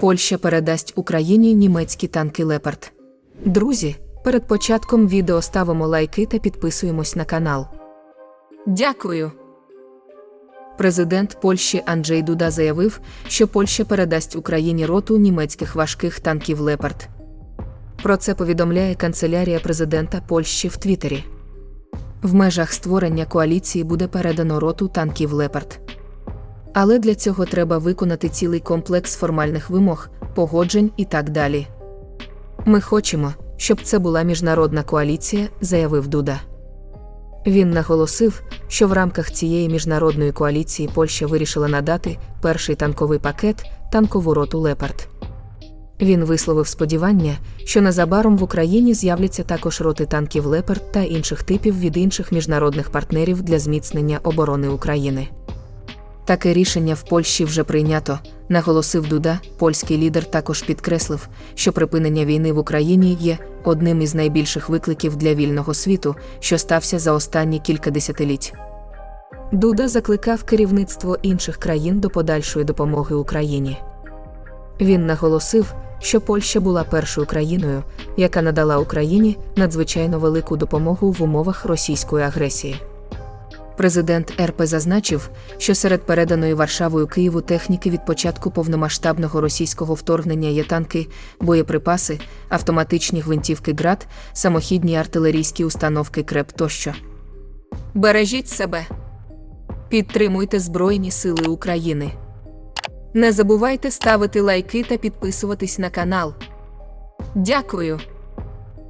Польща передасть Україні німецькі танки Лепард. Друзі, перед початком відео ставимо лайки та підписуємось на канал. Дякую. Президент Польщі Анджей Дуда заявив, що Польща передасть Україні роту німецьких важких танків Лепард. Про це повідомляє канцелярія президента Польщі в Твіттері. В межах створення коаліції буде передано роту танків Лепард. Але для цього треба виконати цілий комплекс формальних вимог, погоджень і так далі. Ми хочемо, щоб це була міжнародна коаліція, заявив Дуда. Він наголосив, що в рамках цієї міжнародної коаліції Польща вирішила надати перший танковий пакет танкову роту Лепард. Він висловив сподівання, що незабаром в Україні з'являться також роти танків Лепард та інших типів від інших міжнародних партнерів для зміцнення оборони України. Таке рішення в Польщі вже прийнято, наголосив Дуда. Польський лідер також підкреслив, що припинення війни в Україні є одним із найбільших викликів для вільного світу, що стався за останні кілька десятиліть. Дуда закликав керівництво інших країн до подальшої допомоги Україні. Він наголосив, що Польща була першою країною, яка надала Україні надзвичайно велику допомогу в умовах російської агресії. Президент РП зазначив, що серед переданої Варшавою Києву техніки від початку повномасштабного російського вторгнення є танки, боєприпаси, автоматичні гвинтівки ГРАД, самохідні артилерійські установки КРЕП тощо. Бережіть себе. Підтримуйте Збройні Сили України. Не забувайте ставити лайки та підписуватись на канал. Дякую.